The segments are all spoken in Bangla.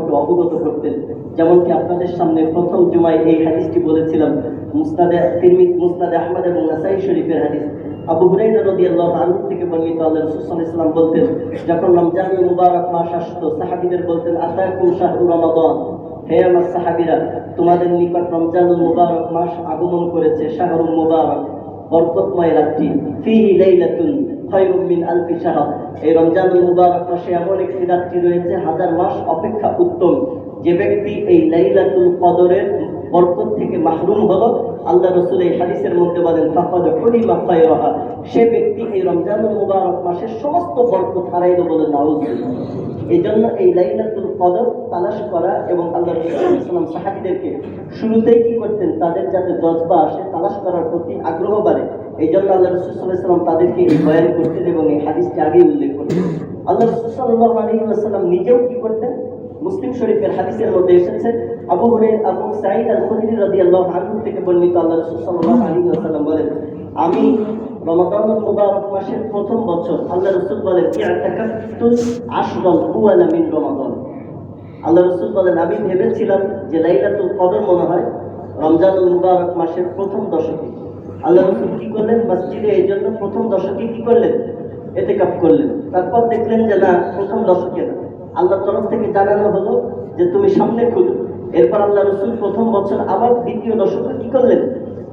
সম্পর্কে অবগত করতেন। যেমনকি আপনাদের সামনে প্রথম জুমায় এই হাদিসটি বলেছিলাম, মুস্তাদে তিরমিজ মুস্তাদে আহমদ এবং নাসাই শরীফের হাদিস। আবু হুরাইরা রাদিয়াল্লাহু আনহু থেকে বর্ণিত আল্লাহ রাসূল ওয়াসাল্লাম বলতেন, যখন রমজানুল মুবারক মাস আসতো, সাহাবীদের বলতেন, আতাকুম শাহরু রমাদান। হে আমার সাহাবীরা, তোমাদের নিকট রমজানুল মুবারক মাস আগমন করেছে, শাহরুল মুবারক। বরকতময় রাত্রি। ফিহি লাইলাতুন খায়রুম মিন আলফি শাহর। এই রমজানুল মুবারক মাসে এমন একটি রাত্রি রয়েছে, হাজার মাস অপেক্ষা উত্তম। যে ব্যক্তি এই লাইলাতুল কদরের বরকত থেকে মাহরুম হলো, আল্লাহ রসুল এই হাদিসের মধ্যে বলেন, ফাকাদ হুরিমা খায়রাহা। সে ব্যক্তি এই রমজানুল মুবারক মাসের সমস্ত বরকত হারাইলো বলে নাউজুবিল্লাহ। এই জন্য এই লাইলাতুল কদর, তালাশ করা এবং আল্লাহ রসুলাম সাহাবিদেরকে শুরুতেই কি করতেন? তাদের যাতে জজবা আসে, তালাশ করার প্রতি আগ্রহ বাড়ে। এই জন্য আল্লাহ রসুলাম তাদেরকে বয়ান করতেন এবং এই হাদিসটি আগেই উল্লেখ করতেন। আল্লাহ রসুল সাল্লাহ আলী আসাল্লাম নিজেও কি করতেন? মুসলিম শরীফের হাদিসের মধ্যে এসেছে, আবু হুরে আবু সাঈদ আল খুদরি রাদিয়াল্লাহু আনহু থেকে বর্ণিত আল্লাহ রাসূল সাল্লাল্লাহু আলাইহি ওয়াসাল্লাম বলেন, আমি রমাদানুল মুবারক মাসের প্রথম বছর আল্লাহ রাসূল বলেন ইআতাকাফতু আশরাল উওয়ালা মিন রমাদান। আল্লাহ রসুল বলেন, আমি ভেবেছিলাম যে লাইলাতুল কদর মনে হয় রমজানুল মুবারক মাসের প্রথম দশকে। আল্লাহ রাসূল কি করলেন? মসজিদে এই জন্য প্রথম দশকে কি করলেন? এতেকাফ করলেন। তারপর দেখলেন যে না, প্রথম দশকে না। আল্লাহর তরফ থেকে জানানো হলো যে তুমি সামনে খুঁজো। এরপর আল্লাহ রসুল প্রথম বছর আবার দ্বিতীয় দশকে কি করলেন?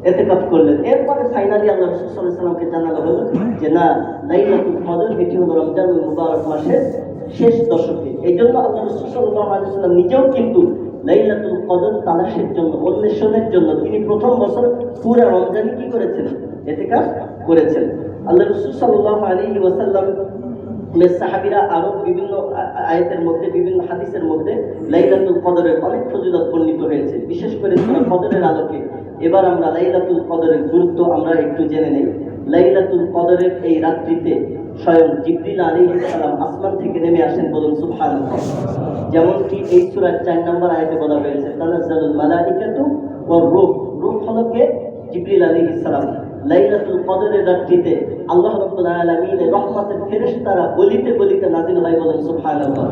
এতে কাজ করলেন। এরপরে ফাইনালি আল্লাহ রসুল সাল্লাহ সাল্লামকে জানানো হলো যে না, লাইলাতুল কদর, এটি হলো রমজানুল মুবারক মাসের শেষ দশকে। এই জন্য আল্লাহ রসুল সাল্লাহ আলি সাল্লাম নিজেও কিন্তু লাইলাতুল কদর তালাশের জন্য, অন্বেষণের জন্য তিনি প্রথম বছর পুরা রমজানি কি করেছেন? এতে কাজ করেছেন। আল্লাহ রসুল সাল্লাহ আলী ওয়াসাল্লাম সাহাবিরা আরও বিভিন্ন আয়াতের মধ্যে, বিভিন্ন হাদিসের মধ্যে লাইলাতুল কদরের অনেক ফজিলত বর্ণিত হয়েছে। বিশেষ করে কদরের আলোকে। এবার আমরা লাইলাতুল কদরের গুরুত্ব আমরা একটু জেনে নেই। লাইলাতুল কদরের এই রাত্রিতে স্বয়ং জিব্রিল আলী সালাম আসমান থেকে নেমে আসেন বলুন সুফান যেমনটি এই সুরার চার নম্বর আয়তে বলা হয়েছে, তানাজ্জালুল মালাইকাতু ওয়া রূহ। রূহ হলো কে? জিব্রিল আলী সালাম। লাইলাতুল কদরের রাত্রিতে আল্লাহ রাব্বুল আলামিনের রহমতের ফেরেশতারা বলিতে বলিতে নাজিল হয় বলেন, সুবহানাল্লাহ।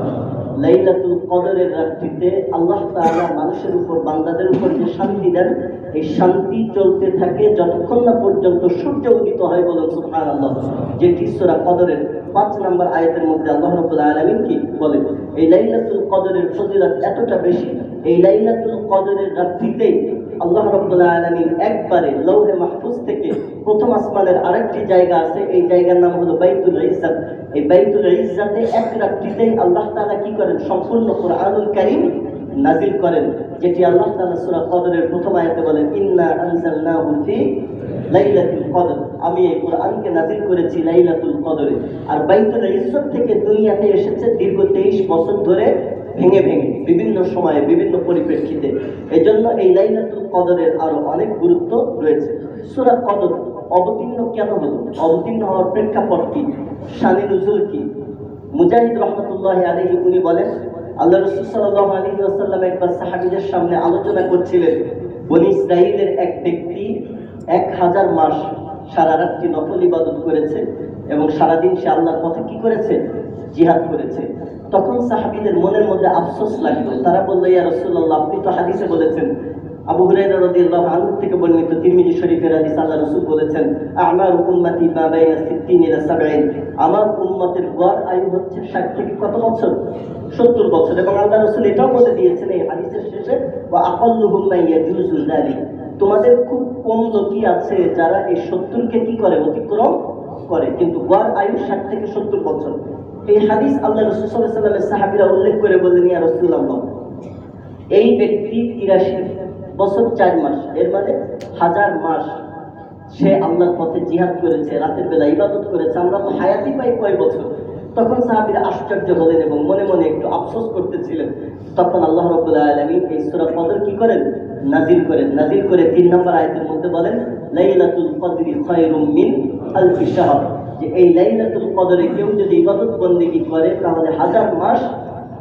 লাইলাতুল কদরের রাত্রিতে আল্লাহ তাআলা মানুষের উপর, বান্দাদের উপর যে শান্তি দেন, এই শান্তি চলতে থাকে যতক্ষণ না পর্যন্ত সূর্য উদিত হয় বলেন সুবহানাল্লাহ। যেটি সূরা কদরের পাঁচ নম্বর আয়াতের মধ্যে আল্লাহ রাব্বুল আলামিন কি বলেন? এই লাইলাতুল কদরের ফজিলত এতটা বেশি, এই লাইলাতুল কদরের রাত্রিতেই আল্লাহ রাব্বুল আলামিন একবারে লৌহে মাহফুজ থেকে প্রথম আসমানের আরেকটি জায়গা আছে, এই জায়গার নাম হলো বাইতুল ইজ্জাত। এই বাইতুল ইজ্জাতে এক রাত্রিতেই আল্লাহ তালা কি করেন? সম্পূর্ণ কোরআনুল কারীম নাজিল করেন, যেটি আল্লাহ তালা সূরা কদরের প্রথম আয়াতে বলেন, ইন্না আনজালনাহু ফি লাইলাতুল কদর। আমি এই কোরআনকে নাজিল করেছি লাইলাতুল কদরে। আর বাইতুল ইজ্জত থেকে দুনিয়াতে এসেছে দীর্ঘ 23 বছর ধরে ভেঙে ভেঙে বিভিন্ন সময়ে বিভিন্ন পরিপ্রেক্ষিতে এই জন্য এই লাইলাতুল কদরের আরও অনেক গুরুত্ব রয়েছে। সূরা কদর অবতীর্ণ কেন হলো? অবতীর্ণ হওয়ার প্রেক্ষাপট কি? শানে নজুল কি? মুজাহিদ রহমতুল্লাহ আলী উনি বলেন, আল্লাহ রসুল সাল্লাল্লাহু আলাইহি ওয়াসাল্লাম একবার সাহাবীদের সামনে আলোচনা করছিলেন, বনি ইসরাইলের এক ব্যক্তি এক হাজার মাস সারা রাত্রি নফল ইবাদত করেছে এবং সারাদিন সে আল্লাহর পথে কি করেছে? জিহাদ করেছে। তখন সাহাবীদের মনের মধ্যে আফসোস লাগল। তারা বলল, ইয়া রাসূলুল্লাহ, আপনি তো হাদিসে বলেছেন। আবু রাদিয়াল্লাহু আনহু থেকে বর্ণিত তিরমিজি শরীফের হাদিস রাসূল বলেছেন, আমার উম্মতি মা বাইনা 60 ইলা 70 আমার উম্মতের গড় আয়ু হচ্ছে 60 থেকে কত বছর? 70 বছর। এবং আল্লাহ রাসূল এটাও বলে দিয়েছেন এই হাদিসের শেষে, ওয়া আকাল্লুহুম মা তোমাদের খুব কম লোকই আছে যারা এই 70 কে কি করে? অতিক্রম করে। কিন্তু গড় আয়ু 60 থেকে 70 বছর। এই হাদিস আল্লাহ রাসূল সাল্লাল্লাহু আলাইহি উল্লেখ করে বললেন ইয়া রাসূলুল্লাহ, এই ব্যক্তি তিরাশি বছর চার মাস, এর মানে হাজার মাস সে আল্লাহর পথে জিহাদ করেছে, রাতের বেলা ইবাদত করেছে, আমরা তো হায়াতি পাই কয় বছর। তখন সাহাবীরা আশ্চর্য হলেন এবং মনে মনে একটু আফসোস করতেছিলেন। তখন আল্লাহ রব্বুল আলামিন এই সূরা কদর কি করেন? নাজিল করেন। নাজিল করে তিন নম্বর আয়তের মধ্যে বলেন, লাইলাতুল কদরি খায়রুম মিন আলফি শাহর। যে এই লাইলাতুল কদরে কেউ যদি ইবাদত বন্দেগী করে, তাহলে হাজার মাস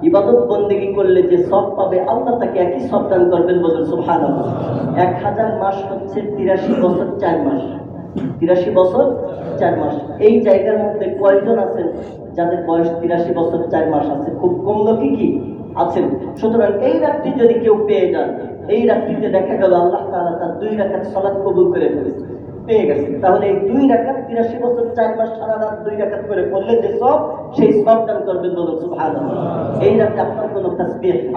ইবাদত বন্দেগী করলে যে সব পাবে, আল্লাহ তাকে একই সব দান করবেন বলুন, সুবহানাল্লাহ। এক হাজার মাস হচ্ছে তিরাশি বছর, চার মাস। তিরাশি বছর, চার মাস। এই জায়গার মধ্যে কয়জন আছেন যাদের বয়স তিরাশি বছর, চার মাস আছে? খুব কম লোকই কি আছেন? সুতরাং এই রাতটি যদি কেউ পেয়ে যান, এই রাত্রিতে দেখা গেল আল্লাহ তাআলা তার দুই রাকাত সলাদ কবুল করে ফেলেছে পেয়ে তাহলে এই দুই তিরাশি বছর, চার মাস, সারা রাত দুই করে পড়লে যে সব, সেই সব দান করবেন বলুন এই রাতে আপনার কোনো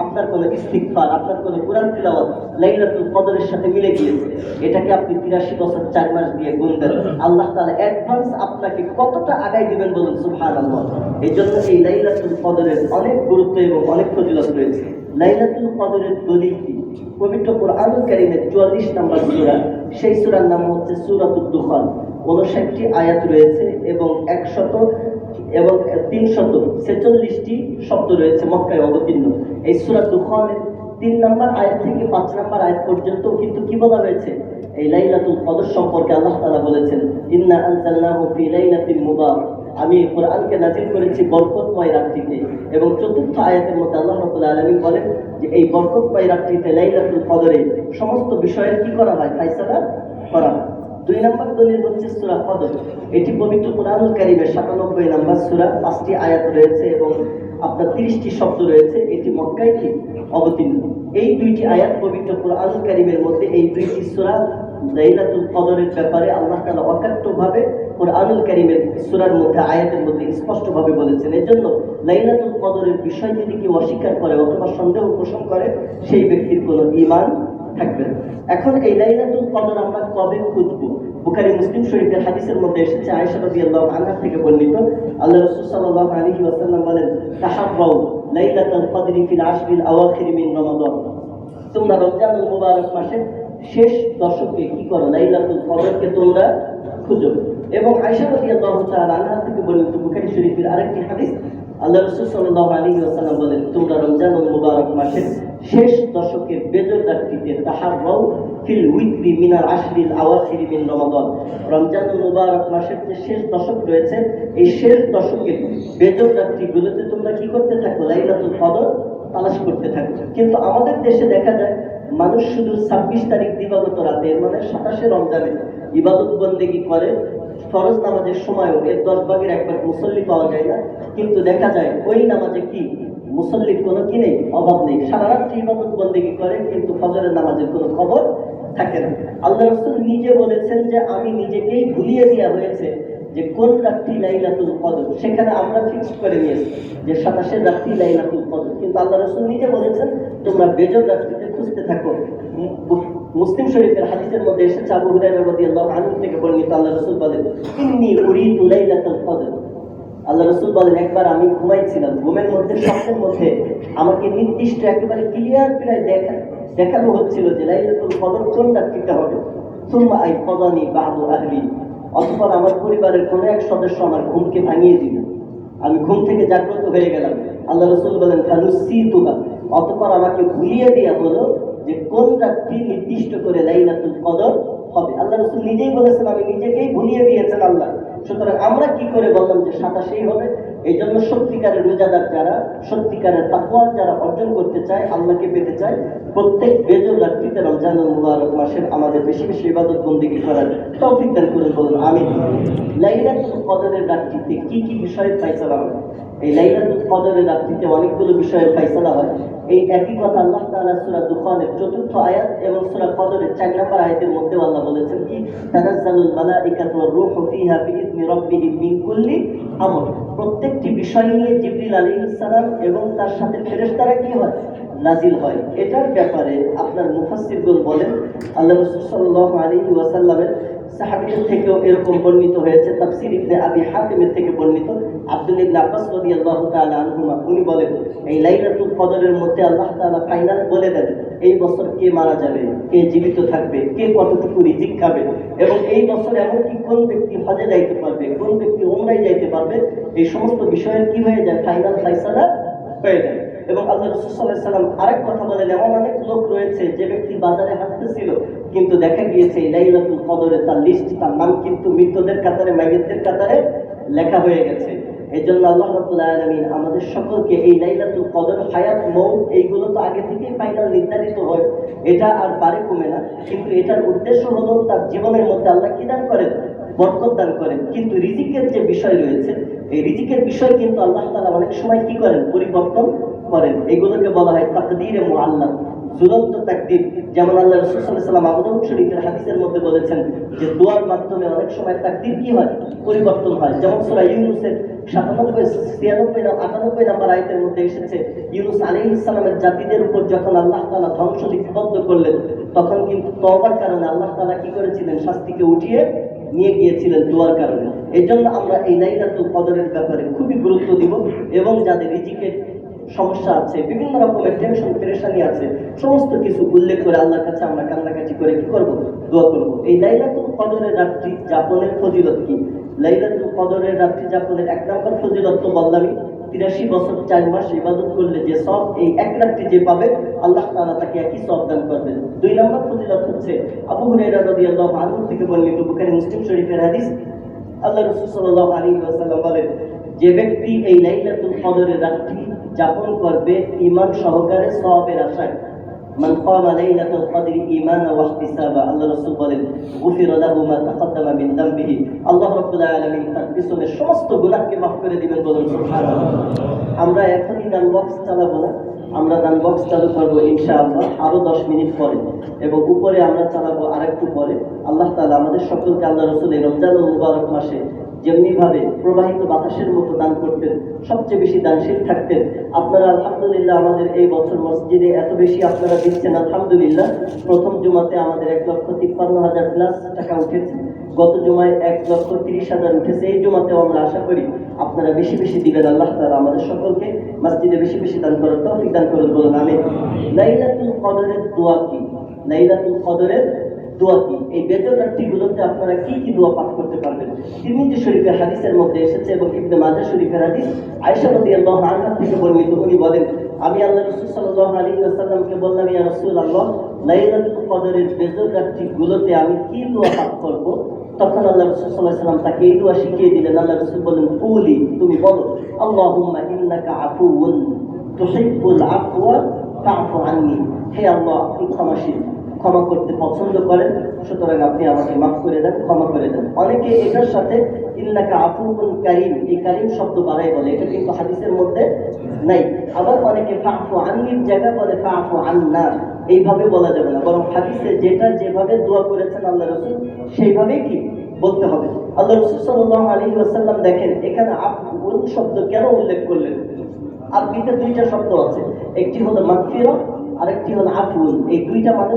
আপনার কোনো ইস্তিগফার, আপনার কোনো কোরআন তিলাওয়াত লাইলাতুল কদরের সাথে মিলে গিয়েছে। এটাকে আপনি তিরাশি বছর, চার মাস দিয়ে আল্লাহ অ্যাডভান্স আপনাকে কতটা আগাই দিবেন বলুন, সুবহানাল্লাহ। এই জন্য এই লাইলাতুল কদরের অনেক গুরুত্ব এবং অনেক ফজিলত রয়েছে। লাইলাতুল কদরের দলিল কি? পবিত্র কোরআনুল কারীমের 44 নম্বর সূরা। সেই সূরার নাম হচ্ছে সূরাতুদ দুখান 59টি আয়াত রয়েছে এবং 100 এবং 346টি শব্দ রয়েছে মক্কায় অবতীর্ণ। এই সূরা দুখানের তিন নম্বর আয়াত থেকে পাঁচ নম্বর আয়াত পর্যন্ত কিন্তু কি বলা হয়েছে? এই লাইলাতুল কদর সম্পর্কে আল্লাহ তাআলা বলেছেন, ইন্না আনজালনাহু ফি লাইলাতিন মুবারাক। আমি কোরআনকে নাজিল করেছি বরকতময় রাত্রিতে এবং চতুর্থ আয়াতের মধ্যে আল্লাহ রাব্বুল আলামিন বলেন যে এই বরকতময় রাত্রিতে লাইলাতুল কদরে সমস্ত বিষয়ের কি করা হয়? ফায়সালা করা হয়। দুই নম্বর দলিল হচ্ছে সুরা কদর। এটি পবিত্র কোরআনুল কারীমের 97 নম্বর সুরা, পাঁচটি আয়াত রয়েছে এবং আপনার 30টি শব্দ রয়েছে। এটি মক্কায় কি? অবতীর্ণ। এই দুইটি আয়াত পবিত্র কোরআনুল কারীমের মধ্যে এই দুইটি সূরা লাইলাতুল কদরের ব্যাপারে আল্লাহ তাআলা অকাট্যভাবে কোরআনুল কারীমের সূরার মধ্যে, আয়াতের মধ্যে স্পষ্টভাবে বলেছেন। এজন্য লাইলাতুল কদরের বিষয় যদি কেউ অস্বীকার করে অথবা সন্দেহ পোষণ করে, সেই ব্যক্তির কোনো ঈমান থাকবে এখন এই লাইলাতুল কদর আমরা কবে খুঁজব? বুখারী, মুসলিম শরীফের হাদিসের মধ্যে এসেছে, আয়েশা রাদিয়াল্লাহু আনহা থেকে বর্ণিত। আল্লাহ রাসূল সাল্লাল্লাহু আলাইহি ওয়াসাল্লাম বলেন তাহাব্বাউ লাইলাতুল কদরি ফিল আশরিল আওয়াখির মিন রমাদান। তোমরা রমজানুল মুবারক মাসে শেষ দশকে কি করো? লাইলাতুল কদরকে তোমরা খুঁজো। এবং আয়েশা রাদিয়াল্লাহু তাআলা আনহা থেকে বর্ণিত বুখারী শরীফের আরেকটি হাদিস আল্লাহ রাসূল সাল্লাল্লাহু আলাইহি ওয়াসাল্লাম বলেন, তোমরা রমজানুল মুবারক মাসের শেষ দশকের বেজর রাত্রিতে তাহাররাও ফিল উইকরি মিনাল আশরিল আওয়াখির মিন রমাদান। রমজানুল মুবারক মাসের যে শেষ দশক রয়েছে, এই শেষ দশকে বেজর রাত্রিগুলোতে তোমরা কি করতে থাকো? লাইলাতুল কদর তালাশ করতে থাকো। কিন্তু আমাদের দেশে দেখা যায় মানুষ শুধু ছাব্বিশ তারিখ দিবাগত রাতে মানে সাতাশে রমজানে ইবাদত বন্দেগী করে, ফরজ নামাজের সময়ও এর দশ ভাগের একবার মুসল্লি পাওয়া যায় না, কিন্তু দেখা যায় ওই নামাজে কি? মুসল্লির কোনো কি নেই? অভাব নেই। সারা রাত্রি ইবাদত বন্দেগী করে, কিন্তু ফজরের নামাজের কোনো খবর থাকে না। আল্লাহ রসুল নিজে বলেছেন যে, আমি নিজেকেই ভুলিয়ে দেওয়া হয়েছে। যে কোন রাত্রি লাইলাতুল কদর, সেখানে আমরা ফিক্সড করে নিয়েছি যে সাতাশের রাত্রি লাইলাতুল কদর। কিন্তু আল্লাহ রসুল নিজে বলেছেন, তোমরা বেজর রাত্রিতে খুঁজতে থাকো। মুসলিম শরীফের হাদিসের মধ্যে এসেছে আবু হুরায়রা রাদিয়াল্লাহু আনহু থেকে আল্লাহ রাসূল বলেন, ইন্নী উরিদু লাইলাতুল কদর। আল্লাহ রসুল বলেন, একবার আমি ঘুমাইছিলাম, ঘুমের মধ্যে স্বপ্নের মধ্যে আমাকে নির্দিষ্ট একেবারে ক্লিয়ার প্রায় দেখা, দেখানো হচ্ছিল যে লাইলাতুল কদর কোন রাত্রিতে হবে। সুম্মা আই কদানি বাদু আহলি। অতঃপর আমার পরিবারের কোনো এক সদস্য আমার ঘুমকে ভাঙিয়ে দিল। আমি ঘুম থেকে জাগ্রত হয়ে গেলাম। আল্লাহ রসুল বলেন সি তুহা অতপর আমাকে ভুলিয়ে দেওয়া হলো যে, কোন রাত্রি নির্দিষ্ট করে লাইলাতুল কদর হবে। আল্লাহ রসুল নিজেই বলেছেন, আমি নিজেকেই ভুলিয়ে দিয়েছেন আল্লাহ। সুতরাং আমরা কি করে বললাম যে সাতাশেই হবে? এই জন্য সত্যিকারের রোজাদার যারা, সত্যিকারের তাকুয়ার যারা অর্জন করতে চায়, আল্লাহকে পেতে চায়, প্রত্যেক বেজর রাত্রিতে রমজানুল মুবারক মাসের আমাদের বেশি বেশি ইবাদত বন্দিগি করার তৌফিক দান করে বলুন আমি লাইলাতুল কদরের রাত্রিতে কি কি বিষয়ে হয় এই লাইলাতুল কদরের রাত্রিতে অনেকগুলো বিষয়ের ফাইসালা হয়। এই একই কথা আল্লাহ তাআলা সূরা দুখানের চতুর্থ আয়াত এবং সূরা কদরের চার নম্বর আয়াতের মধ্যে আল্লাহ বলেছেন কি তানাজ্জালুল মালাইকাতু ওয়ার রূহু ফিহা বিইذনি রাব্বিহিম মিন কুল্লি আমর। প্রত্যেকটি বিষয় নিয়ে জিবরিল আলাইহিস সালাম এবং তার সাথে ফেরেশতারা কি হয়? নাজিল হয়। এটার ব্যাপারে আপনার মুফাসসিরগণ বলেন, আল্লাহ রাসূল সাল্লাল্লাহু আলাইহি ওয়াসাল্লামের সাহাবীদের থেকেও এরকম বর্ণিত হয়েছে। তাফসীর ইবনে আবি হাতিমের থেকে বর্ণিত। আব্দুল ইবনে আব্বাস রাদিয়াল্লাহু তাআলা আনহুমা, উনি বলেন, এই লাইলাতুল কদরের মধ্যে আল্লাহ তাআলা ফাইনাল বলে দেন, এই বছর কে মারা যাবে, কে জীবিত থাকবে, কে কতটুকু রিজিক খাবে এবং এই বছর এমন কি কোন ব্যক্তি হজে যাইতে পারবে, কোন ব্যক্তি উমরায় যাইতে পারবে, এই সমস্ত বিষয়ের কি হয়ে যায়? ফাইনাল ফাইসালা হয়ে যায়। এবং আল্লাহ রসুল সাল্লাহ সাল্লাম আরেক কথা বলেন, এমন অনেক লোক রয়েছে যে ব্যক্তি বাজারে হাঁটতেছিল, কিন্তু দেখা গিয়েছে লাইলাতুল কদরে তার লিস্ট তার নাম কিন্তু মৃতদের কাতারে, মাইয়েতদের কাতারে লেখা হয়ে গেছে। এই জন্য আল্লাহ রাব্বুল আলামিন আমাদের সকলকে এই লাইলাতুল কদর, হায়াত মৌত এইগুলো তো আগে থেকেই ফাইনাল নির্ধারিত হয়। এটা আর পারে কমে না। কিন্তু এটার উদ্দেশ্য হলো তার জীবনের মধ্যে আল্লাহ কি দান করেন? বরকত দান করেন। কিন্তু রিজিকের যে বিষয় রয়েছে, এই রিজিকের বিষয় কিন্তু আল্লাহ তাআলা অনেক সময় কি করেন? পরিবর্তন করেন। এগুলোকে বলা হয় তাকদীরে মুআল্লাক তাকদীর, যেমন আল্লাহ রাসূল সাল্লাল্লাহু আলাইহি ওয়াসাল্লাম আবু দাউদ শরীফের হাদিসের মধ্যে বলেছেন যে দোয়ার মাধ্যমে অনেক সময় কি হয়? পরিবর্তন হয়। যেমন সূরা ইউনূসের 97 96 না 98 নম্বর আয়াতের মধ্যে এসেছে, ইউনূস আলাইহিস সালামের জাতিদের উপর যখন আল্লাহ তালা ধ্বংস লিপিবদ্ধ করলেন, তখন কিন্তু তওবার কারণে আল্লাহ তালা কি করেছিলেন? শাস্তিকে উঠিয়ে নিয়ে গিয়েছিলেন দোয়ার কারণে। এই জন্য আমরা এই লাইলাতুল কদরের ব্যাপারে খুবই গুরুত্ব দিব এবং যাদের রিজিকের সমস্যা আছে, বিভিন্ন রকমের টেনশন পেরেশানি আছে, সমস্ত কিছু উল্লেখ করে আল্লাহর কাছে আমরা কান্নাকাটি করে কি করব? দোয়া করব। এই লাইলাতুল কদরের রাত্রি যাপনের ফজিলত কি? লাইলাতুল কদরের রাত্রি যাপনের এক নম্বর ফজিলত তো বললামই তিরাশি বছর, চার মাস ইবাদত করলে যে সব এই এক রাত্রি যে পাবে, আল্লাহ তাআলা তাকে একই সব দান করবেন। দুই নম্বর ফজিলত হচ্ছে আবু হুরায়রা রাদিয়াল্লাহু আনহু থেকে বুখারী মুসলিম শরীফের হাদিস। আল্লাহ রাসূল সাল্লাল্লাহু আলাইহি ওয়াসাল্লাম বলেন, যে ব্যক্তি এই লাইলাতুল কদরের রাত্রি যাপন করবে ঈমান সহকারে সওয়াবের আশায়। বলেন তার পিছনের সমস্ত গুনাহকে মাফ করে দিবেন সুবহানাল্লাহ। আমরা এখনই গান বক্স চালাবো। না আমরা গান বক্স চালু করব ইনশাআল্লাহ আরও দশ মিনিট পরে। এবং উপরে আমরা চালাবো আরেকটু পরে। আল্লাহ তাআলা আমাদের সকলকে আল্লাহ রসুল এই রমজানুল মুবারক মাসে যেমনি ভাবে প্রবাহিত বাতাসের মতো দান করতেন, সবচেয়ে বেশি দানশীল থাকতেন। আপনারা আলহামদুলিল্লাহ আমাদের এই বছর মসজিদে এত বেশি আপনারা দিচ্ছেন, আলহামদুলিল্লাহ। প্রথম জুমাতে আমাদের এক লক্ষ তিপ্পান্ন হাজার প্লাস টাকা উঠেছে। গত জুমায় এক লক্ষ তিরিশ হাজার উঠেছে। এই জুমাতেও আমরা আশা করি আপনারা বেশি বেশি দিবেন। আল্লাহ তাআলা আমাদের সকলকে মসজিদে বেশি বেশি দান করার তৌফিক দান করুন বলুন আমি লাইলাতুল কদরের দোয়া কি? লাইলাতুল কদরের দোয়া কি এই বেতন রাত্রিগুলোতে আপনারা কি কি দোয়া পাঠ করতে পারবেন? তিরমিজি শরীফের হাদিসের মধ্যে এসেছে এবং ইবনে মাজাহ শরীফের হাদিস। থেকে বর্ণিত। উনি বলেন, আমি আল্লাহ রাসূল সাল্লাল্লাহু আলাইহি ওয়াসাল্লামকে বললাম, ইয়া রাসূলুল্লাহ, লাইলাতুল কদরের বেতন রাত্রিগুলোতে আমি কি দোয়া পাঠ করব? তখন আল্লাহ রাসূল সাল্লাল্লাহু আলাইহি ওয়াসাল্লাম তাকে এই দোয়া শিখিয়ে দিলেন। আল্লাহ রাসূল বলেন, কুলি, তুমি বলো, আল্লাহুম্মা ইন্নাকা আফুউন তুহিব্বুল আফওয়া ফা'ফু আন্নি। হে আল্লাহ আপনি ক্ষমাশীল। ক্ষমা করতে পছন্দ করেন, সুতরাং আপনি আমাকে মাফ করে দেন, ক্ষমা করে দেন। অনেকে এটার সাথে ইন্নাকা আফুবুন কারিম, এই কারিম শব্দ বাড়াই বলে, এটা কিন্তু হাদিসের মধ্যে নাই। আবার অনেকে ফাফু আন্নির জায়গা বলে ফাফু আন্না, এইভাবে বলা যাবে না। বরং হাদিসে যেটা যেভাবে দোয়া করেছেন আল্লাহ রসুল, সেইভাবেই কি বলতে হবে। আল্লাহ রসুল সাল্লাহ আলী ওয়াসাল্লাম দেখেন, এখানে আফুন শব্দ কেন উল্লেখ করলেন? আরবিতে দুইটা শব্দ আছে। একটি হলো মাগফিরা আরেকটি হলো আফুন এই দুইটা মানে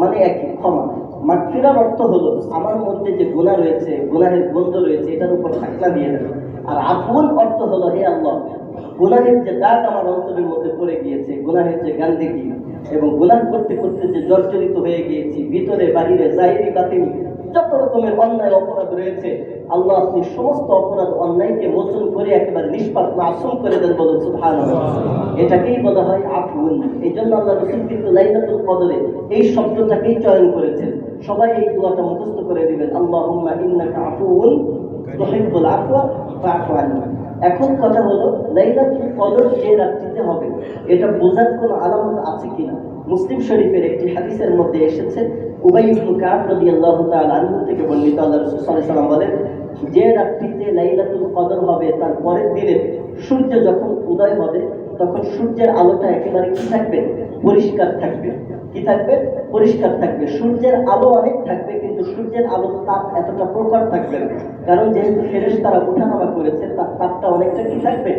মানে একই, ক্ষমা। মাগফিরার অর্থ হলো আমার মধ্যে যে গুনাহ রয়েছে, গুনাহের গন্ধ রয়েছে, এটার উপর ঢাকনা দিয়ে দেবে আর আফুন অর্থ হলো, হে আল্লাহ, গুনাহের যে দাগ আমার অন্তরের মধ্যে পড়ে গিয়েছে, গুনাহের যে গান্দেগি এবং গুনাহ করতে করতে যে জর্জরিত হয়ে গিয়েছি, ভিতরে, বাহিরে, জাহিরি, বাতিনি, যত রকমের অন্যায় অপরাধ রয়েছে, আল্লাহ আপনি সমস্ত অপরাধ অন্যায়কে মোচন করে একেবারে নিষ্পাত মাসুম করে দেন বলুন এটাকেই বলা হয় এই জন্য আল্লাহ রসুল কিন্তু লাইলাতুল কদরে এই শব্দটাকেই চয়ন করেছেন। সবাই এই দোয়াটা মুখস্থ করে দিবেন। আল্লাহুম্মা ইন্নাকা আফুন আফওয়া এখন কথা হলো, লাইলাতুল কদর যে রাত্রিতে হবে, এটা বোঝার কোনো আলামত আছে কিনা? মুসলিম শরীফের একটি হাদিসের মধ্যে এসেছে, উবাই কাব তাআলা আনহু থেকে বর্ণিত আল্লাহ রাসূল সাল্লাল্লাহু আলাইহি বলেন, যে রাত্রিতে লাইলাতুল কদর হবে তার পরের দিনে সূর্য যখন উদয় হবে তখন সূর্যের আলোটা একেবারে কি থাকবে? পরিষ্কার থাকবে। কি থাকবে? পরিষ্কার থাকবে। সূর্যের আলো অনেক থাকবে, কিন্তু সূর্যের আলোর তাপ এতটা প্রখর থাকবে কারণ যেহেতু ফেরেশ তারা উঠানামা করেছে, তার তাপটা অনেকটা কি থাকবে?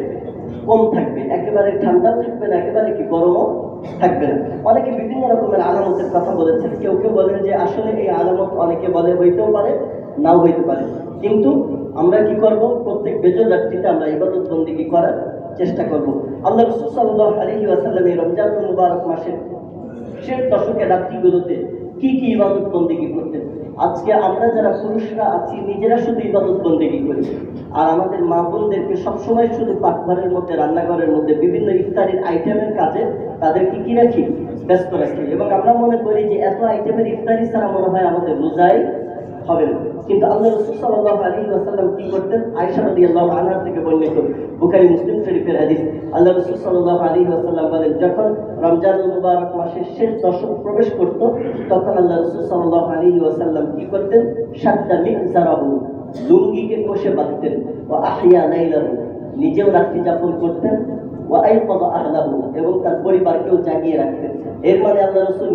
কম থাকবে। একেবারে ঠান্ডাও থাকবে না, একেবারে কি গরমও থাকবে না। অনেকে বিভিন্ন রকমের আলামতের কথা বলেছেন। কেউ কেউ বলেন যে আসলে এই আলামত অনেকে বলে, হইতেও পারে। নাও হইতে পারে। কিন্তু আমরা কি করব? প্রত্যেক বেজর রাত্রিতে আমরা ইবাদত বন্দিগি করার চেষ্টা করব। আল্লাহ রসুল সাল্লাহ আলহি ওয়াসাল্লাম এই রমজান মুবারক মাসের শেষ দশকের রাত্রিগুলোতে কি কি ইবাদত বন্দিগি করতেন? আজকে আমরা যারা পুরুষরা আছি, নিজেরা শুধু ইবাদত বন্দিগি করি। আর আমাদের মা বোনদেরকে সবসময় শুধু পাকঘরের মধ্যে, রান্নাঘরের মধ্যে, বিভিন্ন ইফতারির আইটেমের কাজে তাদেরকে কি রাখি? ব্যস্ত রাখি। এবং আমরা মনে করি যে এত আইটেমের ইফতারি ছাড়া মনে হয় আমাদের রোজাই হবে না। কিন্তু আল্লাহ রসুল সাল্লাহ আলী ওয়াসাল্লাম কি করতেন? আয়সা নদী আল্লাহ আনহার থেকে বর্ণিত বুখারি মুসলিম শরীফের হাদিস। আল্লাহ রসুল সাল্লাহ আলী ওয়াসাল্লাম বলেন, যখন রমজান মুবারক মাসের শেষ দশক প্রবেশ করত, তখন আল্লাহ রসুল সাল্লাহ আলী ওয়াসাল্লাম কি করতেন? সাতটা মিকজারাহু লুঙ্গিকে কষে বাঁধতেন। ও আহিয়া নাইলাহু নিজেও রাত্রি যাপন করতেন। ওয়া আইকাযা আহলাহু, এবং তার পরিবারকেও জাগিয়ে রাখতেন। এর মানে আল্লাহ রাসূল